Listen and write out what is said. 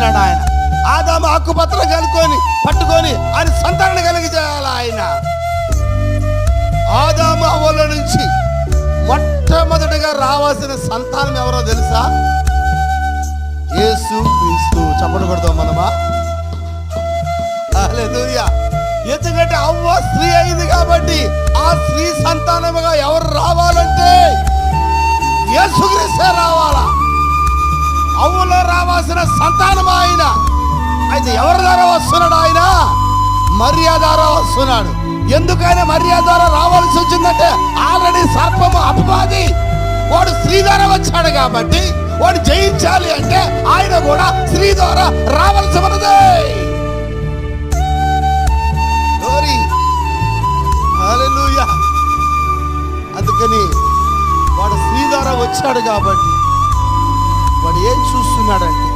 చూస్తున్నాడు ఆయన. ఆదాము ఆకుపత్ర కలుకొని పట్టుకొని ఆయన సంతానం కలిగి చేయాలి ఆయన? ఆదాము అవల నుంచి మొట్టమొదటిగా రావాల్సిన సంతానం ఎవరో తెలుసా? యేసు క్రీస్తు. చెప్పలు మనమా? ఎందుకంటే అవ్వ స్త్రీ అయింది కాబట్టి ఆ స్త్రీ సంతానముగా ఎవరు రావాలంటే యేసుక్రీస్తే రావాలా. రావాల్సిన సంతానం ఆయన. అయితే ఎవరి ద్వారా వస్తున్నాడు ఆయన? మర్యాద ద్వారా వస్తున్నాడు. ఎందుకైనా మర్యాద ద్వారా రావాల్సి వచ్చిందంటే ఆల్రెడీ సర్పము అపవాది. వాడు స్త్రీ ద్వారా వచ్చాడు కాబట్టి వాడు జయించాలి అంటే ఆయన కూడా స్త్రీ ద్వారా రావాల్సి ఉన్నదే. అందుకని వాడు స్త్రీ ద్వారా వచ్చాడు కాబట్టి వాడు ఏం చూస్తున్నాడంటే